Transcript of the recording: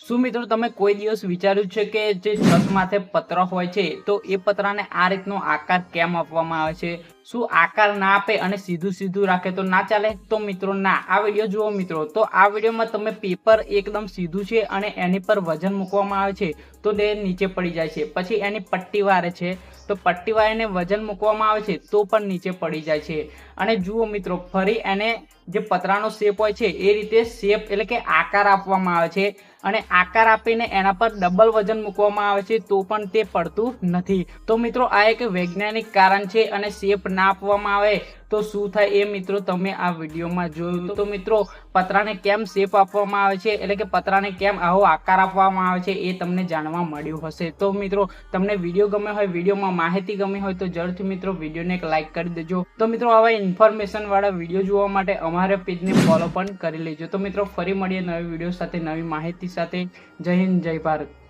શું મિત્રો તમે કોઈ દિવસ વિચાર્યું છે કે જે છત માથે પતરા હોય છે, તો એ પતરાને આ રીતનો આકાર કેમ આપવામાં આવે છે? શું આકાર ના આપે અને સીધું સીધું રાખે તો ના ચાલે? તો મિત્રો, ના. આ વીડિયો જુઓ મિત્રો. તો આ વિડીયોમાં તમે પેપર એકદમ સીધું છે અને એની પર વજન મૂકવામાં આવે છે તો તે નીચે પડી જાય છે. પછી એની પટ્ટી વારે છે. તો પટ્ટી વાળીને વજન મૂકવામાં આવે છે તો પણ નીચે પડી જાય છે. અને જુઓ મિત્રો, ફરી એને જે પતરાનો શેપ હોય છે એ રીતે શેપ એટલે કે આકાર આપવામાં આવે છે. અને આકાર આપીને એના પર ડબલ વજન મૂકવામાં આવે છે તો પણ તે પડતું નથી. તો મિત્રો, આ એક વૈજ્ઞાનિક કારણ છે અને શેપ ના આપવામાં આવે, તો શું થાય એ મિત્રો તમે આ વિડીયોમાં જોયું. તો મિત્રો, પતરાને કેમ શેપ આપવામાં આવે છે? એટલે કે પતરાને કેમ આવો આકાર આપવામાં આવે છે એ તમને જાણવા મળ્યું હશે. તો મિત્રો, તમને વીડિયો ગમે હોય, વિડીયોમાં માહિતી ગમી હોય, તો જરૂરથી મિત્રો વિડીયોને એક લાઇક કરી દેજો. તો મિત્રો, આવા ઇન્ફોર્મેશન વાળા વીડિયો જોવા માટે અમારા પેજને ફોલો પણ કરી લેજો. તો મિત્રો, ફરી મળીએ નવી વીડિયો સાથે, નવી માહિતી સાથે. જય હિન્દ, જય ભારત.